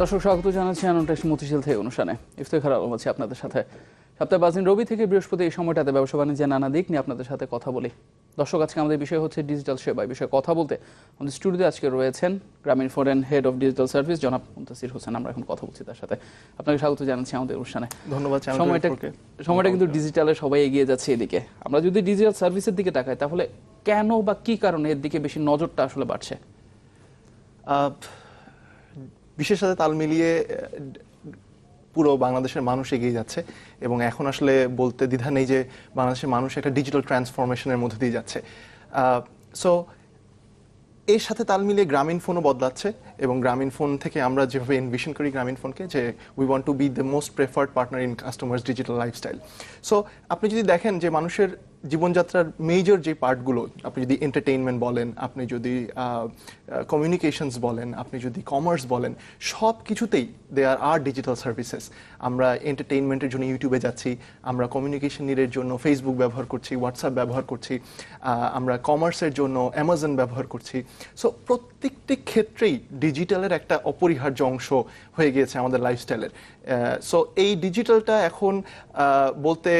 দর্শক স্বাগত জানাচ্ছি আনন্দাস মতিশীল থেকে অনুষ্ঠানে। ইফতেখার আলম আছি আপনাদের সাথে। সপ্তাহে পাঁচ দিন রবি থেকে বৃহস্পতি এই সময়টাতে ব্যবসা বাণিজ্যের নানা দিক নিয়ে আপনাদের সাথে কথা বলি। দর্শক আজকে আমাদের বিষয় হচ্ছে ডিজিটাল সেবা। এই বিষয়ে কথা বলতে আমাদের স্টুডিওতে আজকে রয়েছেন গ্রামীণ ফোরেন হেড অফ ডিজিটাল সার্ভিস জনাব মুন্তাসির হোসেন। আমরা এখন কথা বলছি তার সাথে। আপনাকে স্বাগত জানাচ্ছি আমাদের অনুষ্ঠানে। ধন্যবাদ সময়টা সময়টা কিন্তু ডিজিটালে সবাই এগিয়ে যাচ্ছে এদিকে। আমরা যদি ডিজিটাল সার্ভিসের দিকে তাকাই তাহলে কেন বা কি কারণে এর দিকে বেশি নজরটা আসলে বাড়ছে? আহ, বিশ্বের সাথে তাল মিলিয়ে পুরো বাংলাদেশের মানুষ এগিয়ে যাচ্ছে এবং এখন আসলে বলতে দ্বিধা নেই যে বাংলাদেশের মানুষ একটা ডিজিটাল ট্রান্সফরমেশনের মধ্যে দিয়ে যাচ্ছে। সো এর সাথে তাল মিলিয়ে গ্রামীণ ফোনও বদলাচ্ছে এবং গ্রামীণ ফোন থেকে আমরা যেভাবে ইনভিশন করি গ্রামীণ ফোনকে, যে we want to be the most preferred partner in customers digital lifestyle so আপনি যদি দেখেন যে মানুষের জীবনযাত্রার মেজর যে পার্টগুলো আপনি যদি এন্টারটেইনমেন্ট বলেন, আপনি যদি কমিউনিকেশনস বলেন, আপনি যদি কমার্স বলেন সব কিছুতেই দে আর আর ডিজিটাল সার্ভিসেস আমরা এন্টারটেইনমেন্টের জন্য ইউটিউবে যাচ্ছি, আমরা কমিউনিকেশন নিডের জন্য ফেসবুক ব্যবহার করছি হোয়াটসঅ্যাপ ব্যবহার করছি আমরা কমার্সের জন্য অ্যামাজন ব্যবহার করছি। সো প্রত্যেকটি ক্ষেত্রেই ডিজিটালের একটা অপরিহার্য অংশ হয়ে গিয়েছে আমাদের লাইফস্টাইলের সো এই ডিজিটালটা এখন বলতে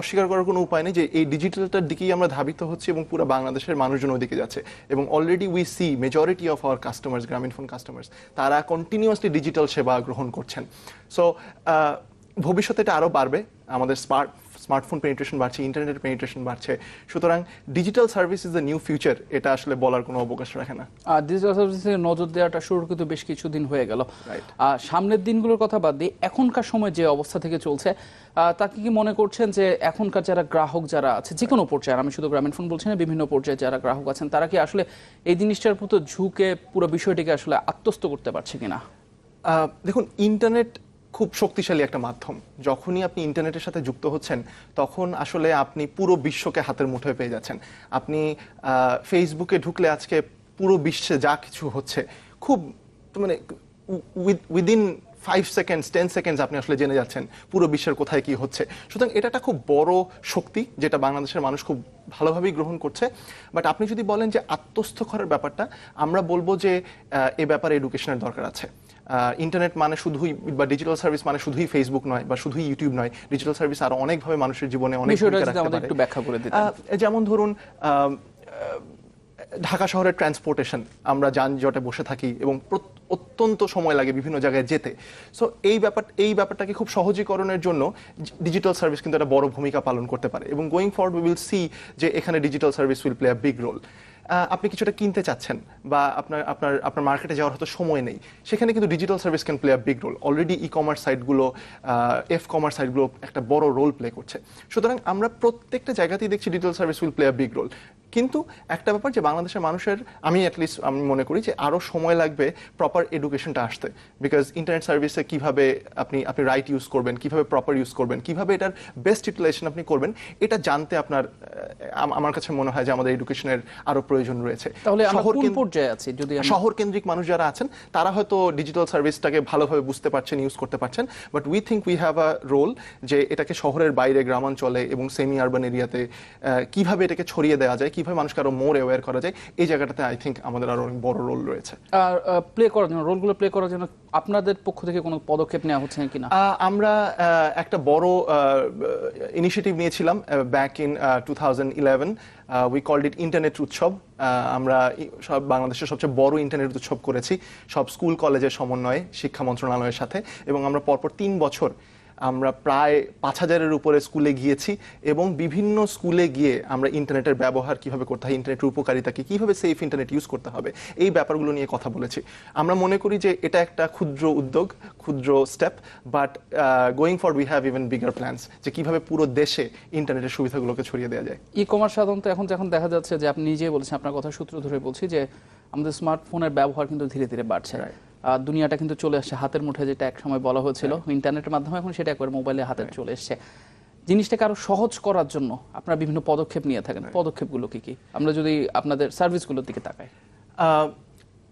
অস্বীকার করার কোনো উপায় নেই যে এই ডিজিটালটার দিকেই আমরা ধাবিত হচ্ছি এবং পুরো বাংলাদেশের মানুষজন ওদিকে যাচ্ছে। এবং already we see majority of our customers Grameen phone customers তারা কন্টিনিউয়াসলি ডিজিটাল সেবা গ্রহণ করছেন। সো ভবিষ্যতে এটা আরও বাড়বে, আমাদের স্মার্ট স্মার্টফোন পেনিট্রেশন বাড়ছে ইন্টারনেট পেনিট্রেশন বাড়ছে। সুতরাং digital service is the new future এটা আসলে বলার কোনো অবকাশ রাখে না। আর ডিজিটাল সার্ভিসে নজর দেওয়াটা শুরু কিন্তু বেশ কিছুদিন হয়ে গেল। আর সামনের দিনগুলোর কথা বাদ দিয়ে এখনকার সময় যে অবস্থা থেকে চলছে তাকে কি মনে করছেন যে এখনকার যারা গ্রাহক যারা আছে যে কোনো পর্যায়ে আমি শুধু গ্রামীণ ফোন বলছি না বিভিন্ন পর্যায়ে যারা গ্রাহক আছেন তারা কি আসলে এই জিনিসটার প্রতি ঝুঁকে পুরো বিষয়টিকে আসলে আত্মস্থ করতে পারছে কিনা? আহ, দেখুন ইন্টারনেট খুব শক্তিশালী একটা মাধ্যম। যখনই আপনি ইন্টারনেটের সাথে যুক্ত হচ্ছেন, তখন আসলে আপনি পুরো বিশ্বকে হাতের মুঠোয় পেয়ে যাচ্ছেন। আপনি ফেসবুকে ঢুকলে আজকে পুরো বিশ্বে যা কিছু হচ্ছে, খুব মানে within five seconds ten seconds আপনি আসলে জেনে যাচ্ছেন পুরো বিশ্বের কোথায় কি হচ্ছে। সুতরাং এটা একটা খুব বড় শক্তি, যেটা বাংলাদেশের মানুষ খুব ভালোভাবেই গ্রহণ করছে। বাট আপনি যদি বলেন যে আত্মস্থ করার ব্যাপারটা, আমরা বলব যে এ ব্যাপারে এডুকেশনের দরকার আছে। ইন্টারনেট মানে শুধুই বা ডিজিটাল সার্ভিস মানে শুধুই ফেসবুক নয় বা শুধুই ইউটিউব নয় ডিজিটাল সার্ভিস আরও অনেকভাবে মানুষের জীবনে অনেক। একটু ব্যাখ্যা করে। আহ, যেমন ধরুন ঢাকা শহরের ট্রান্সপোর্টেশন আমরা যানজটে বসে থাকি এবং অত্যন্ত সময় লাগে বিভিন্ন জায়গায় যেতে সো এই ব্যাপার এই ব্যাপারটাকে খুব সহজীকরণের জন্য ডিজিটাল সার্ভিস কিন্তু একটা বড় ভূমিকা পালন করতে পারে এবং going forward we will see যে এখানে digital service will play a big role আপনি কিছুটা কিনতে চাচ্ছেন বা আপনার আপনার আপনার মার্কেটে যাওয়ার হয়তো সময় নেই, সেখানে কিন্তু digital service can play a big role already e commerce সাইটগুলো F commerce সাইটগুলো একটা বড় রোল প্লে করছে। সুতরাং আমরা প্রত্যেকটা জায়গাতেই দেখছি digital service will play a big role কিন্তু একটা ব্যাপার যে বাংলাদেশের মানুষের আমি অ্যাটলিস্ট আমি মনে করি যে আরও সময় লাগবে প্রপার এডুকেশনটা আসতে। বিকজ ইন্টারনেট সার্ভিসে কীভাবে আপনি আপনি রাইট ইউজ করবেন কীভাবে প্রপার ইউজ করবেন কীভাবে এটার বেস্ট ইউটিলাইজেশন আপনি করবেন এটা জানতে আপনার আমার কাছে মনে হয় যে আমাদের এডুকেশনের আরও প্রয়োজন রয়েছে। তাহলে শহর পর্যায়ে আছি যদি শহর কেন্দ্রিক মানুষ যারা আছেন তারা হয়তো ডিজিটাল সার্ভিসটাকে ভালোভাবে বুঝতে পারছেন ইউজ করতে পারছেন but we think we have a role যে এটাকে শহরের বাইরে গ্রামাঞ্চলে এবং সেমি আরবান এরিয়াতে কীভাবে এটাকে ছড়িয়ে দেওয়া যায় কীভাবে মানুষকে আরও মোর অ্যাওয়্যার করা যায় এই জায়গাটাতে আই থিঙ্ক আমাদের আরও অনেক বড় রোল রয়েছে। আর প্লে করার জন্য রোলগুলো প্লে করার জন্য আপনাদের পক্ষ থেকে কোনো পদক্ষেপ নেওয়া হচ্ছে কিনা? আমরা একটা বড় ইনিশিয়েটিভ নিয়েছিলাম back in two thousand eleven we called it internet উৎসব আমরা সব বাংলাদেশের সবচেয়ে বড় ইন্টারনেট উৎসব করেছি সব স্কুল কলেজের সমন্বয়ে শিক্ষা মন্ত্রণালয়ের সাথে। এবং আমরা পরপর তিন বছর আমরা প্রায় পাঁচ হাজারের উপরে স্কুলে গিয়েছি এবং বিভিন্ন স্কুলে গিয়ে আমরা ইন্টারনেটের ব্যবহার কীভাবে করতে হয় ইন্টারনেটের উপকারিতা কি কীভাবে সেফ ইন্টারনেট ইউজ করতে হবে এই ব্যাপারগুলো নিয়ে কথা বলেছি। আমরা মনে করি যে এটা একটা ক্ষুদ্র উদ্যোগ ক্ষুদ্র step but going for we have even bigger plans যে কীভাবে পুরো দেশে ইন্টারনেটের সুবিধাগুলোকে ছড়িয়ে দেওয়া যায়। ই কমার্স সাধারণত এখন যখন দেখা যাচ্ছে যে আপনি নিজেই বলেছেন আপনার কথা সূত্র ধরে বলছি যে আমাদের স্মার্টফোনের ব্যবহার কিন্তু ধীরে ধীরে বাড়ছে। দুনিয়াটা কিন্তু চলে আসছে হাতের মুঠে যেটা এক সময় বলা হয়েছিল। ইন্টারনেটের মাধ্যমে এখন সেটা একবার মোবাইলে হাতে চলে এসছে। জিনিসটাকে আরও সহজ করার জন্য আপনারা বিভিন্ন পদক্ষেপ নিয়ে থাকেন। পদক্ষেপগুলো কি কি? আমরা যদি আপনাদের সার্ভিসগুলোর দিকে তাকাই। আহ,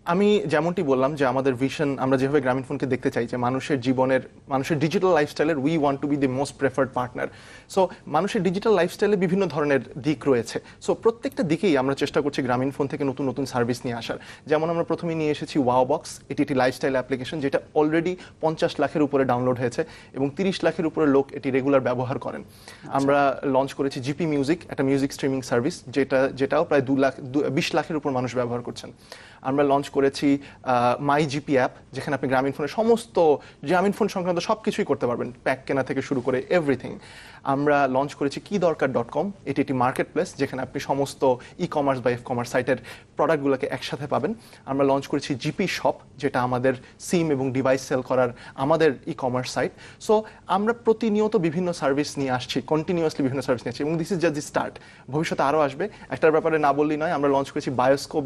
আমি যেমনটি বললাম যে আমাদের ভিশন আমরা যেভাবে গ্রামীণ ফোনকে দেখতে চাই যে মানুষের জীবনের মানুষের digital লাইফস্টাইলের we want to be the most preferred partner so মানুষের ডিজিটাল লাইফস্টাইলে বিভিন্ন ধরনের দিক রয়েছে। সো প্রত্যেকটা দিকেই আমরা চেষ্টা করছি গ্রামীণ ফোন থেকে নতুন নতুন সার্ভিস নিয়ে আসার। যেমন আমরা প্রথমে নিয়ে এসেছি ওয়াও বক্স এটি একটি লাইফস্টাইল অ্যাপ্লিকেশন যেটা অলরেডি পঞ্চাশ লাখের উপরে ডাউনলোড হয়েছে এবং তিরিশ লাখের উপরে লোক এটি রেগুলার ব্যবহার করেন। আমরা লঞ্চ করেছি জিপি মিউজিক একটা মিউজিক স্ট্রিমিং সার্ভিস যেটা যেটাও প্রায় দু লাখ বিশ লাখের উপর মানুষ ব্যবহার করছেন। আমরা লঞ্চ করেছি মাই জিপি অ্যাপ যেখানে আপনি গ্রামীণ ফোনের সমস্ত গ্রামীণ ফোন সংক্রান্ত সব কিছুই করতে পারবেন, প্যাক কেনা থেকে শুরু করে এভরিথিং আমরা লঞ্চ করেছি কি দরকার ডট কম এটি একটি মার্কেট প্লেস যেখানে আপনি সমস্ত ই কমার্স বা এফ কমার্স সাইটের প্রোডাক্টগুলোকে একসাথে পাবেন। আমরা লঞ্চ করেছি জিপি শপ যেটা আমাদের সিম এবং ডিভাইস সেল করার আমাদের ই কমার্স সাইট সো আমরা প্রতিনিয়ত বিভিন্ন সার্ভিস নিয়ে আসছি কন্টিনিউয়াসলি বিভিন্ন সার্ভিস নিয়ে আসছি এবং this is just the start ভবিষ্যতে আরও আসবে। একটার ব্যাপারে না বললেই নয়, আমরা লঞ্চ করেছি বায়োস্কোপ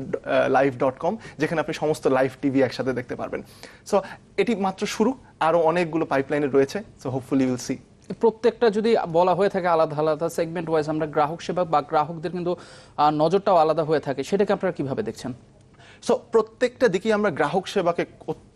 লাইভ ডট কম যেখানে আপনি সমস্ত লাইভ টিভি একসাথে দেখতে পারবেন। সো এটি মাত্র শুরু আরও অনেকগুলো পাইপলাইনে রয়েছে সো হোপফুলি উইল সি প্রত্যেকটা যদি বলা হয়ে থাকে আলাদা আলাদা সেগমেন্ট ওয়াইজ আমরা গ্রাহক সেবা বা গ্রাহকদের কিন্তু নজরটাও আলাদা হয়ে থাকে। সেটাকে আপনারা কীভাবে দেখছেন? সো প্রত্যেকটা দিকেই আমরা গ্রাহক সেবাকে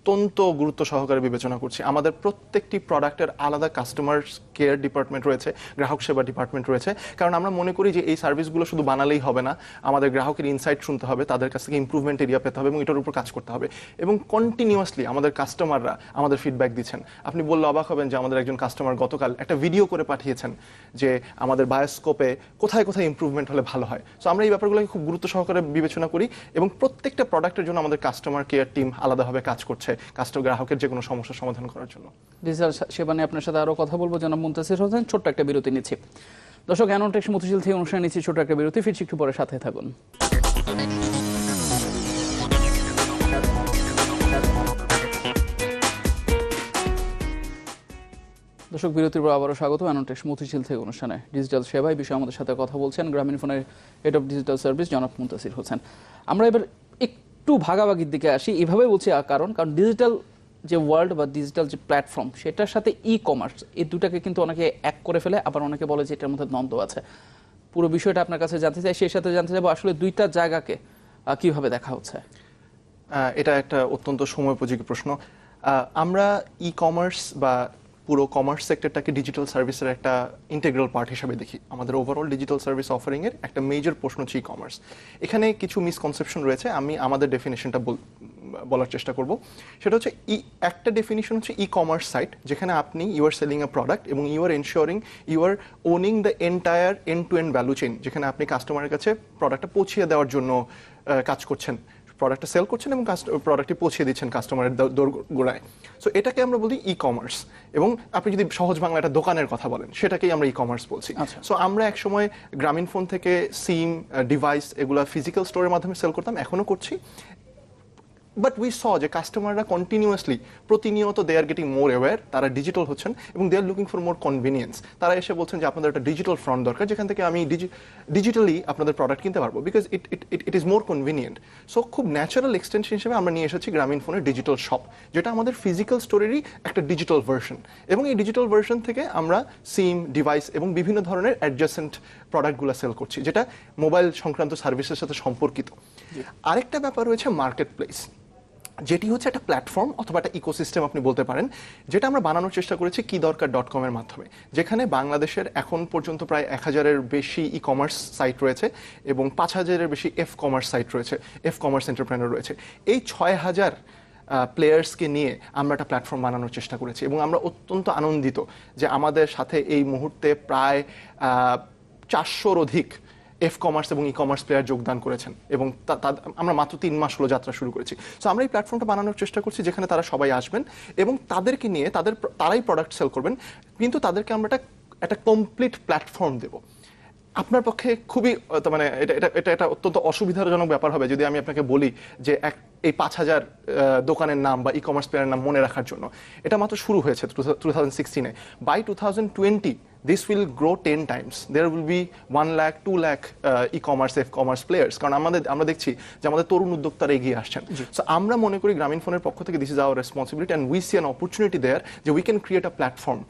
অত্যন্ত গুরুত্ব সহকারে বিবেচনা করছি। আমাদের প্রত্যেকটি প্রোডাক্টের আলাদা কাস্টমার কেয়ার ডিপার্টমেন্ট রয়েছে, গ্রাহক সেবা ডিপার্টমেন্ট রয়েছে। কারণ আমরা মনে করি যে এই সার্ভিসগুলো শুধু বানালেই হবে না, আমাদের গ্রাহকের ইনসাইট শুনতে হবে, তাদের কাছ থেকে ইমপ্রুভমেন্ট এরিয়া পেতে হবে এবং এটার উপর কাজ করতে হবে। এবং কন্টিনিউয়াসলি আমাদের কাস্টমাররা আমাদের ফিডব্যাক দিচ্ছেন। আপনি বললে অবাক হবেন যে আমাদের একজন কাস্টমার গতকাল একটা ভিডিও করে পাঠিয়েছেন যে আমাদের বায়োস্কোপে কোথায় কোথায় ইমপ্রুভমেন্ট হলে ভালো হয়। সো আমরা এই ব্যাপারগুলোকে খুব গুরুত্ব সহকারে বিবেচনা করি এবং প্রত্যেকটা প্রোডাক্টের জন্য আমাদের কাস্টমার কেয়ার টিম আলাদাভাবে কাজ করছে। কাস্টমার গ্রাহকের যে কোনো সমস্যার সমাধান করার জন্য। ডিজিটাল সেবা নিয়ে আপনার সাথে আরও কথা বলব। জনাব মুন্তাসির হোসেন, ছোট্ট একটা বিরতি নিচ্ছি। দর্শক অ্যানোটেক্স মতিঝিল থেকে অনুষ্ঠানে নিচ্ছি ছোট্ট একটা বিরতি। ফিরছি একটু পরে সাথে থাকুন। দর্শক, বিরতির পর আবারও স্বাগত অ্যানোটেক্স মতিঝিল থেকে অনুষ্ঠানে। ডিজিটাল সেবায় বিষয়ে আমাদের সাথে কথা বলছেন গ্রামীণ ফোনের হেড অফ ডিজিটাল সার্ভিস জনাব মুন্তাসির হোসেন। আমরা এবার একটু ভাগাভাগির দিকে আসি, এভাবে বলছি কারণ কারণ ডিজিটাল যে ওয়ার্ল্ড বা ডিজিটাল যে প্ল্যাটফর্ম সেটার সাথে ই কমার্স এই দুটাকে কিন্তু অনেকে এক করে ফেলে, আবার অনেকে বলে যে এটার মধ্যে দ্বন্দ্ব আছে। পুরো বিষয়টা আপনার কাছে জানতে চাই, সেই সাথে জানতে চাইব আসলে দুইটা জায়গাকে কীভাবে দেখা হচ্ছে? এটা একটা অত্যন্ত সময়োপযোগী প্রশ্ন। আমরা ই কমার্স বা পুরো কমার্স সেক্টরটাকে ডিজিটাল সার্ভিসের একটা ইন্টেগ্রাল পার্ট হিসাবে দেখি। আমাদের ওভারঅল ডিজিটাল সার্ভিস অফারিং এর একটা মেজর প্রশ্ন হচ্ছে ই কমার্স এখানে কিছু মিসকনসেপশন রয়েছে, আমি আমাদের ডেফিনেশনটা বলার চেষ্টা করব। সেটা হচ্ছে ই, একটা ডেফিনিশন হচ্ছে ই কমার্স সাইট যেখানে আপনি you are selling a product এবং you are ensuring you are owning the entire end to end value chain যেখানে আপনি কাস্টমারের কাছে প্রোডাক্টটা পৌঁছিয়ে দেওয়ার জন্য কাজ করছেন। প্রোডাক্টটা সেল করছেন এবং প্রোডাক্টটি পৌঁছে দিচ্ছেন কাস্টমারের দোরগোড়ায়। গোড়ায় সো এটাকে আমরা বলি ই কমার্স এবং আপনি যদি সহজ বাংলা একটা দোকানের কথা বলেন সেটাকেই আমরা ই কমার্স বলছি। আচ্ছা। সো আমরা একসময় গ্রামীণ ফোন থেকে সিম ডিভাইস এগুলো ফিজিক্যাল স্টোরের মাধ্যমে সেল করতাম এখনও করছি। বাট উই স যে কাস্টমাররা কন্টিনিউয়াসলি প্রতিনিয়ত they are getting more aware তারা ডিজিটাল হচ্ছেন এবং they are looking for more convenience তারা এসে বলছেন যে আপনাদের একটা ডিজিটাল ফ্রন্ট দরকার যেখান থেকে আমি ডিজিটালি আপনাদের প্রোডাক্ট কিনতে পারব because it it it it is more convenient so খুব ন্যাচারাল এক্সটেনশন হিসেবে আমরা নিয়ে এসেছি গ্রামীণ ফোনের ডিজিটাল শপ যেটা আমাদের ফিজিক্যাল স্টোরেরই একটা ডিজিটাল ভার্সন এবং এই ডিজিটাল ভার্সন থেকে আমরা সিম ডিভাইস এবং বিভিন্ন ধরনের অ্যাডজাসেন্ট প্রোডাক্টগুলো সেল করছি যেটা মোবাইল সংক্রান্ত সার্ভিসের সাথে সম্পর্কিত। আরেকটা ব্যাপার রয়েছে মার্কেট প্লেস যেটি হচ্ছে একটা প্ল্যাটফর্ম অথবা একটা ইকোসিস্টেম আপনি বলতে পারেন, যেটা আমরা বানানোর চেষ্টা করেছি কি দরকার ডট কমের মাধ্যমে, যেখানে বাংলাদেশের এখন পর্যন্ত প্রায় এক হাজারের বেশি ই কমার্স সাইট রয়েছে এবং পাঁচ হাজারের বেশি এফ কমার্স সাইট রয়েছে এফ কমার্স এন্টারপ্রেনার রয়েছে। এই ছয় হাজার প্লেয়ার্সকে নিয়ে আমরা একটা প্ল্যাটফর্ম বানানোর চেষ্টা করেছি এবং আমরা অত্যন্ত আনন্দিত যে আমাদের সাথে এই মুহূর্তে প্রায় চারশোর অধিক এফ কমার্স এবং ই কমার্স প্লেয়ার যোগদান করেছেন এবং আমরা মাত্র তিন মাস হলো যাত্রা শুরু করেছি। সো আমরা এই প্ল্যাটফর্মটা বানানোর চেষ্টা করছি যেখানে তারা সবাই আসবেন এবং তাদেরকে নিয়ে তাদের, তারাই প্রোডাক্ট সেল করবেন, কিন্তু তাদেরকে আমরা একটা একটা কমপ্লিট প্ল্যাটফর্ম দেবো। আপনার পক্ষে খুবই মানে এটা এটা এটা একটা অত্যন্ত অসুবিধাজনক ব্যাপার হবে যদি আমি আপনাকে বলি যে এক এই পাঁচ হাজার দোকানের নাম বা ই কমার্স প্লেয়ারের নাম মনে রাখার জন্য। এটা মাত্র শুরু হয়েছে two thousand সিক্সটিনে by two thousand twenty this will grow ten times there will be one lakh two lakh e commerce F commerce players কারণ আমাদের আমরা দেখছি যে আমাদের তরুণ উদ্যোক্তারা এগিয়ে আসছেন। সো আমরা মনে করি গ্রামীণ ফোনের পক্ষ থেকে this is our responsibility and we see an opportunity there যে we can create a platform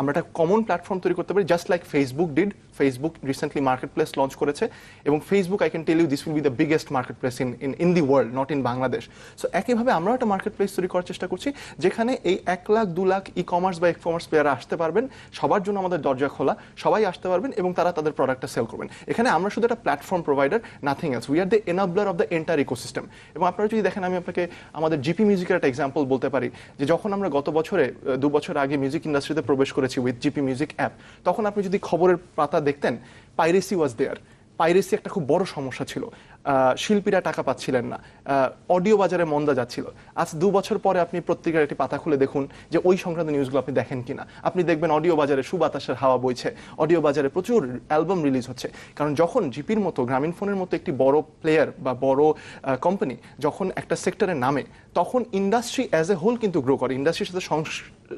আমরা একটা কমন প্ল্যাটফর্ম তৈরি করতে পারি just like Facebook did Facebook recently market place launch করেছে, এবং Facebook I can tell you this will be the biggest market place in in in the world not in Bangladesh so একইভাবে আমরাও একটা market place তৈরি করার চেষ্টা করছি, যেখানে এই এক লাখ, দু লাখ ই কমার্স বা ই কমার্স প্লেয়াররা আসতে পারবেন, সবার জন্য আমাদের দরজা খোলা, সবাই আসতে পারবেন, এবং তারা তাদের প্রোডাক্টটা সেল করবেন। এখানে আমরা শুধু একটা platform provider nothing else we are the enabler of the entire ecosystem এবং আপনারা যদি দেখেন, আমি আপনাকে আমাদের জিপি মিউজিকের একটা এক্সাম্পল বলতে পারি, যে যখন আমরা গত বছরে দু বছর আগে মিউজিক ইন্ডাস্ট্রিতে প্রবেশ করেছি উইথ জিপি মিউজিক অ্যাপ তখন আপনি যদি খবরের পাতা দেখতেন পাইরেসি ওয়াজ দেয়ার পাইরেসি একটা খুব বড় সমস্যা ছিল। শিল্পীরা টাকা পাচ্ছিলেন না। অডিও বাজারে মন্দা যাচ্ছিল। আজ দু বছর পরে আপনি প্রত্যেকের একটি পাতা খুলে দেখুন যে ওই সংক্রান্ত নিউজগুলো আপনি দেখেন কিনা। আপনি দেখবেন অডিও বাজারে সুবাতাসের হাওয়া বইছে। অডিও বাজারে প্রচুর অ্যালবাম রিলিজ হচ্ছে। কারণ যখন জিপির মতো, গ্রামীণ ফোনের মতো একটি বড় প্লেয়ার বা বড় কোম্পানি যখন একটা সেক্টরে নামে, তখন ইন্ডাস্ট্রি অ্যাজ এ হোল কিন্তু গ্রো করে। ইন্ডাস্ট্রির সাথে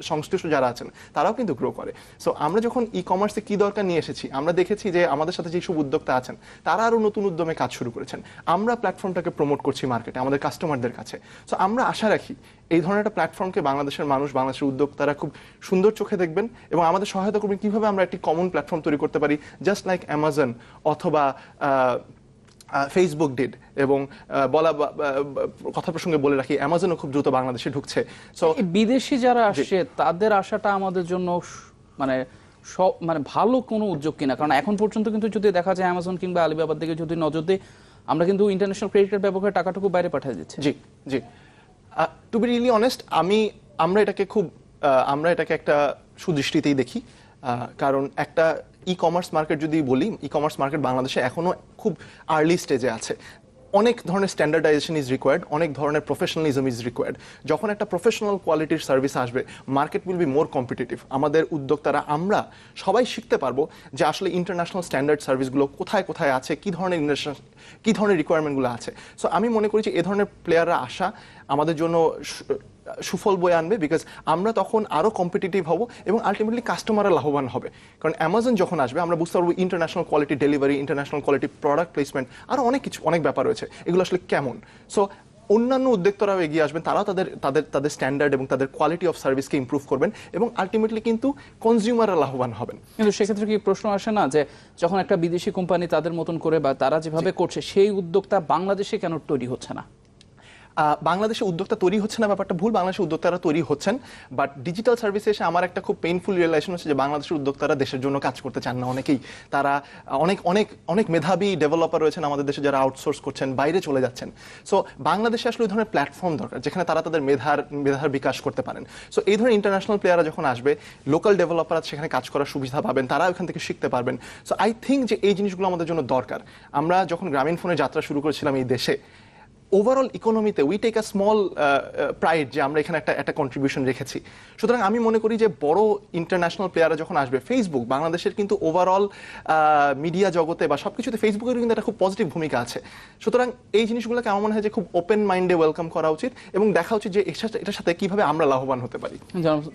সংশ্লিষ্ট যারা আছেন, তারাও কিন্তু গ্রো করে। সো আমরা যখন ই কমার্সে কি দরকার নিয়ে এসেছি, আমরা দেখেছি যে আমাদের সাথে যেসব উদ্যোক্তা আছেন, তারা আরও নতুন উদ্যমে কাজ শুরু করেছেন। আমরা প্ল্যাটফর্মটাকে প্রমোট করছি মার্কেটে আমাদের কাস্টমারদের কাছে। সো আমরা আশা রাখি এই ধরনের একটা প্ল্যাটফর্মকে বাংলাদেশের মানুষ বাংলাদেশের উদ্যোক্তারা খুব সুন্দর চোখে দেখবেন এবং আমাদের সহায়তা করবেন কীভাবে আমরা একটি কমন প্ল্যাটফর্ম তৈরি করতে পারি জাস্ট লাইক অ্যামাজন অথবা ফেসবুক ডিড এবং বলা কথা প্রসঙ্গে বলে রাখি অ্যামাজনও খুব দ্রুত বাংলাদেশে ঢুকছে। সো বিদেশি যারা আসছে তাদের আশাটা আমাদের জন্য মানে সব মানে ভালো কোনো উদ্যোগ কিনা। কারণ এখন পর্যন্ত কিন্তু যদি দেখা যায় অ্যামাজন কিংবা আলিবাবার দিকে যদি নজর দিই আমরা কিন্তু ইন্টারন্যাশনাল ক্রেডিট কার্ড ব্যবহার টাকাটুকু বাইরে পাঠিয়ে দিচ্ছি। জি জি। টু বি রিয়েলি অনেস্ট আমি, আমরা এটাকে খুব আমরা এটাকে একটা সুদৃষ্টিতেই দেখি। কারণ একটা ই কমার্স মার্কেট যদি বলি ই কমার্স মার্কেট বাংলাদেশে এখনও খুব আর্লি স্টেজে আছে। অনেক ধরনের স্ট্যান্ডার্ডাইজেশন ইজ রিকোয়ার্ড অনেক ধরনের প্রফেশনালিজম ইজ রিকোয়ার্ড যখন একটা প্রফেশনাল কোয়ালিটির সার্ভিস আসবে market will be more competitive আমাদের উদ্যোক্তারা, আমরা সবাই শিখতে পারব যে আসলে ইন্টারন্যাশনাল স্ট্যান্ডার্ড সার্ভিসগুলো কোথায় কোথায় আছে, কী ধরনের ইন্টারন্যাশনাল কী ধরনের রিকোয়ারমেন্টগুলো আছে। সো আমি মনে করি যে এ ধরনের প্লেয়াররা আসা আমাদের জন্য সুফল বয়ে আনবে বিকজ আমরা তখন আরও কম্পিটিটিভ হব এবং আলটিমেটলি কাস্টমাররা লাভবান হবে। কারণ অ্যামাজন যখন আসবে আমরা বুঝতে পারব international quality delivery international quality product placement আরও অনেক কিছু অনেক ব্যাপার রয়েছে। এগুলো আসলে কেমন? সো অন্যান্য উদ্যোক্তারাও এগিয়ে আসবেন তারাও তাদের তাদের তাদের স্ট্যান্ডার্ড এবং তাদের কোয়ালিটি অফ সার্ভিসকে ইম্প্রুভ করবেন এবং আলটিমেটলি কিন্তু কনজিউমাররা লাভবান হবেন। কিন্তু সেক্ষেত্রে কি প্রশ্ন আসে না যে যখন একটা বিদেশি কোম্পানি তাদের মতন করে বা তারা যেভাবে করছে সেই উদ্যোক্তা বাংলাদেশে কেন তৈরি হচ্ছে না? বাংলাদেশে উদ্যোক্তা তৈরি হচ্ছে না, ব্যাপারটা ভুল। বাংলাদেশের উদ্যোক্তারা তৈরি হচ্ছেন বাট ডিজিটাল সার্ভিসে এসে আমার একটা খুব পেইনফুল রিয়েলাইজেশন হচ্ছে যে বাংলাদেশের উদ্যোক্তারা দেশের জন্য কাজ করতে চান না অনেকেই। তারা অনেক অনেক অনেক মেধাবী ডেভেলপার রয়েছেন আমাদের দেশে যারা আউটসোর্স করছেন, বাইরে চলে যাচ্ছেন। সো বাংলাদেশে আসলে ওই ধরনের প্ল্যাটফর্ম দরকার, যেখানে তারা তাদের মেধার মেধার বিকাশ করতে পারেন। সো এই ধরনের ইন্টারন্যাশনাল প্লেয়াররা যখন আসবে লোকাল ডেভেলপাররা সেখানে কাজ করার সুবিধা পাবেন, তারা ওখান থেকে শিখতে পারবেন। সো আই থিঙ্ক যে এই জিনিসগুলো আমাদের জন্য দরকার। আমরা যখন গ্রামীণ ফোনে যাত্রা শুরু করেছিলাম এই দেশে overall ইকোনমিতে we take a small pride যে আমরা এখানে একটা একটা কন্ট্রিবিউশন রেখেছি। সুতরাং আমি মনে করি যে বড় ইন্টারন্যাশনাল প্লেয়াররা যখন আসবে ফেসবুক বাংলাদেশের কিন্তু ওভারঅল মিডিয়া জগতে বা সব কিছুতে ফেসবুকের কিন্তু একটা খুব পজিটিভ ভূমিকা আছে। সুতরাং এই জিনিসগুলোকে আমার মনে হয় যে খুব ওপেন মাইন্ডে ওয়েলকাম করা উচিত এবং দেখা উচিত যে এটার সাথে কীভাবে আমরা লাভবান হতে পারি।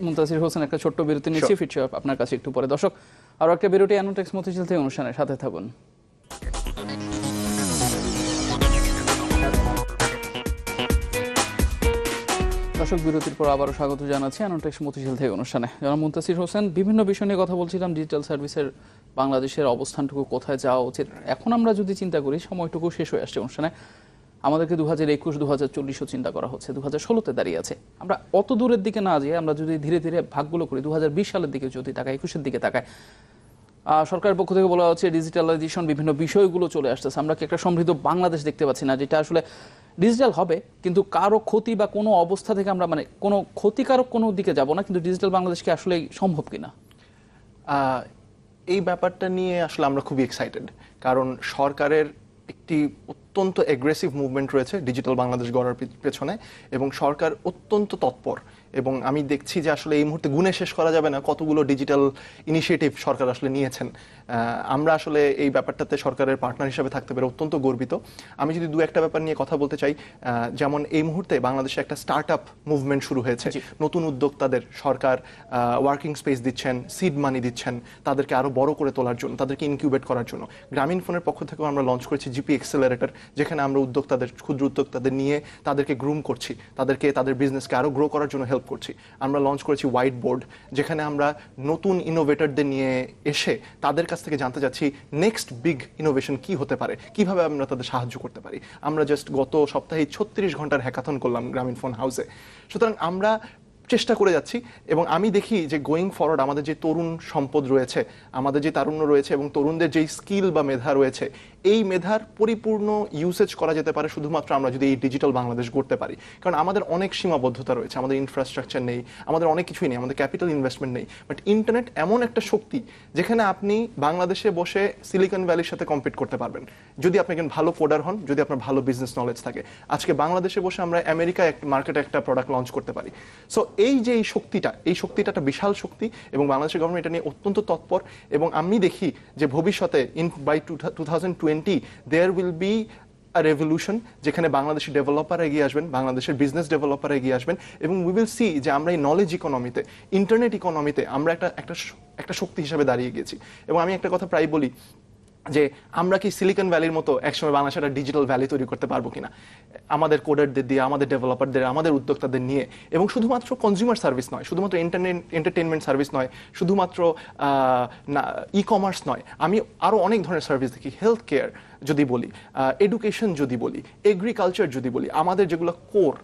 মুন্তাসির হোসেন একটা ছোট্ট বিরতি নিচ্ছি ফিরছি আপনার কাছে একটু পরে। দর্শক আরও একটা বিরতি অ্যানোটেক্স মতিঝিল থেকে অনুষ্ঠানের সাথে থাকুন। দর্শক বিরতির পর আবারও স্বাগত জানাচ্ছি অ্যানোটেক্স মতিঝিল থেকে অনুষ্ঠানে। জনাব মুন্তাসির হোসেন, বিভিন্ন বিষয় নিয়ে কথা বলছিলাম, ডিজিটাল সার্ভিসের বাংলাদেশের অবস্থানটুকু, কোথায় যাওয়া উচিত? এখন আমরা যদি চিন্তা করি, সময়টুকু শেষ হয়ে আসছে অনুষ্ঠানে। আমাদেরকে দু হাজার একুশ দু হাজার চল্লিশও চিন্তা করা হচ্ছে। দু হাজার ষোলোতে দাঁড়িয়ে আছে। আমরা অত দূরের দিকে না যেয়ে আমরা যদি ধীরে ধীরে ভাগগুলো করি দু হাজার বিশ সালের দিকে যদি তাকাই, একুশের দিকে তাকায় সরকারের পক্ষ থেকে বলা হচ্ছে ডিজিটালাইজেশন বিভিন্ন বিষয়গুলো চলে আসতেছে। আমরা কি একটা সমৃদ্ধ বাংলাদেশ দেখতে পাচ্ছি না, যেটা আসলে ডিজিটাল হবে, কিন্তু কারও ক্ষতি বা কোনো অবস্থা থেকে আমরা মানে কোনো ক্ষতিকারক কোনো দিকে যাব না, কিন্তু ডিজিটাল বাংলাদেশকে আসলে সম্ভব কিনা? এই ব্যাপারটা নিয়ে আসলে আমরা খুবই এক্সাইটেড কারণ সরকারের একটি অত্যন্ত এগ্রেসিভ মুভমেন্ট রয়েছে ডিজিটাল বাংলাদেশ গড়ার পেছনে, এবং সরকার অত্যন্ত তৎপর। এবং আমি দেখছি যে আসলে এই মুহূর্তে গুণে শেষ করা যাবে না কতগুলো ডিজিটাল ইনিশিয়েটিভ সরকার আসলে নিয়েছেন। আমরা আসলে এই ব্যাপারটাতে সরকারের পার্টনার হিসেবে থাকতে পেরে অত্যন্ত গর্বিত। আমি যদি দু একটা ব্যাপার নিয়ে কথা বলতে চাই যেমন এই মুহূর্তে বাংলাদেশে একটা স্টার্ট আপ মুভমেন্ট শুরু হয়েছে। নতুন উদ্যোক্তাদের সরকার ওয়ার্কিং স্পেস দিচ্ছেন সিড মানি দিচ্ছেন তাদেরকে আরও বড় করে তোলার জন্য তাদেরকে ইনকিউবেট করার জন্য। গ্রামীণ ফোনের পক্ষ থেকেও আমরা লঞ্চ করেছি জিপি এক্সেলারেটর যেখানে আমরা উদ্যোক্তাদের ক্ষুদ্র উদ্যোক্তাদের নিয়ে তাদেরকে গ্রুম করছি। তাদেরকে তাদের বিজনেসকে আরও গ্রো করার জন্য হেল্প ডেভেলপ করছি। আমরা লঞ্চ করেছি হোয়াইট বোর্ড যেখানে আমরা নতুন ইনোভেটরদের নিয়ে এসে তাদের কাছ থেকে জানতে চাচ্ছি নেক্সট বিগ ইনোভেশন কি হতে পারে, কীভাবে আমরা তাদের সাহায্য করতে পারি। আমরা জাস্ট গত সপ্তাহে ছত্রিশ ঘণ্টার হ্যাকাথন করলাম গ্রামীণ ফোন হাউসে সুতরাং আমরা চেষ্টা করে যাচ্ছি এবং আমি দেখি যে গোয়িং ফরওয়ার্ড আমাদের যে তরুণ সম্পদ রয়েছে, আমাদের যে তারুণ্য রয়েছে এবং তরুণদের যেই স্কিল বা মেধা রয়েছে এই মেধার পরিপূর্ণ ইউসেজ করা যেতে পারে, শুধুমাত্র আমরা যদি এই ডিজিটাল বাংলাদেশ গড়তে পারি। কারণ আমাদের অনেক সীমাবদ্ধতা রয়েছে, আমাদের ইনফ্রাস্ট্রাকচার নেই, আমাদের অনেক কিছুই নেই, আমাদের ক্যাপিটাল ইনভেস্টমেন্ট নেই। বাট ইন্টারনেট এমন একটা শক্তি, যেখানে আপনি বাংলাদেশে বসে সিলিকন ভ্যালির সাথে কম্পিট করতে পারবেন। যদি আপনি একজন ভালো কোডার হন, যদি আপনার ভালো বিজনেস নলেজ থাকে। আজকে বাংলাদেশে বসে আমরা আমেরিকা মার্কেটে একটা প্রোডাক্ট লঞ্চ করতে পারি। সো এই যে এই শক্তিটা এই শক্তিটা একটা বিশাল শক্তি এবং বাংলাদেশের গভর্নমেন্ট এটা নিয়ে অত্যন্ত তৎপর এবং আমি দেখি যে ভবিষ্যতে in by two thousand twenty there will be revolution যেখানে বাংলাদেশের ডেভেলপার এগিয়ে আসবেন, বাংলাদেশের বিজনেস ডেভেলপার এগিয়ে আসবেন এবং উই উইল সি যে আমরা এই নলেজ ইকোনমিতে ইন্টারনেট ইকোনমিতে আমরা একটা একটা একটা শক্তি হিসাবে দাঁড়িয়ে গেছি এবং আমি একটা কথা প্রায় বলি যে আমরা কি সিলিকন ভ্যালির মতো একসময় বাংলাদেশে একটা ডিজিটাল ভ্যালি তৈরি করতে পারব কিনা? আমাদের কোডারদের দিয়ে, আমাদের ডেভেলপারদের আমাদের উদ্যোক্তাদের নিয়ে, এবং শুধুমাত্র কনজিউমার সার্ভিস নয়, শুধুমাত্র ইন্টারনেট এন্টারটেনমেন্ট সার্ভিস নয়, শুধুমাত্র ই কমার্স নয়, আমি আরও অনেক ধরনের সার্ভিস দেখি হেলথ কেয়ার যদি বলি এডুকেশন যদি বলি এগ্রিকালচার যদি বলি, আমাদের যেগুলো কোর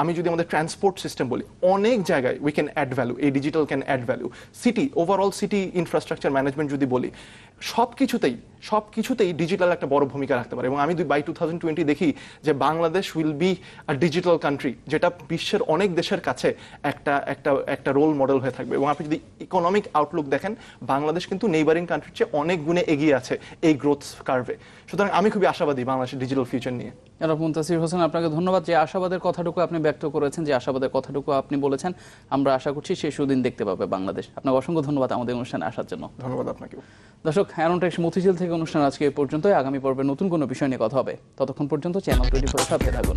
আমি যদি আমাদের ট্রান্সপোর্ট সিস্টেম বলি, অনেক জায়গায় উই ক্যান অ্যাড ভ্যালু এই digital can add value city overall city infrastructure management যদি বলি সব কিছুতেই সব কিছুতেই ডিজিটাল একটা বড় ভূমিকা রাখতে পারে। এবং আমি বাই টু থাউজেন্ড টোয়েন্টি দেখি যে Bangladesh will be a digital country যেটা বিশ্বের অনেক দেশের কাছে একটা একটা একটা রোল মডেল হয়ে থাকবে। এবং আপনি যদি ইকোনমিক আউটলুক দেখেন বাংলাদেশ কিন্তু নেইবারিং কান্ট্রির চেয়ে অনেক গুণে এগিয়ে আছে এই গ্রোথ কার্ভে সুতরাং আমি খুবই আশাবাদী বাংলাদেশের ডিজিটাল ফিউচার নিয়ে। মুন্তাসির হোসেন আপনাকে ধন্যবাদ যে আশাবাদের কথাটুকু আপনি ব্যক্ত করেছেন যে আশাবাদের কথাটুকু আপনি বলেছেন। আমরা আশা করছি সেই সুদিন দেখতে পাবে বাংলাদেশ। আপনাকে অসংখ্য ধন্যবাদ আমাদের অনুষ্ঠানে আসার জন্য। ধন্যবাদ আপনাকে দর্শক অ্যারোনটেক্স মতিঝিল থেকে অনুষ্ঠান আজকে এ পর্যন্তই। আগামী পর্বে নতুন কোনো বিষয় নিয়ে কথা হবে। ততক্ষণ পর্যন্ত চ্যানেল টোয়েন্টি ফোর সাথে থাকুন।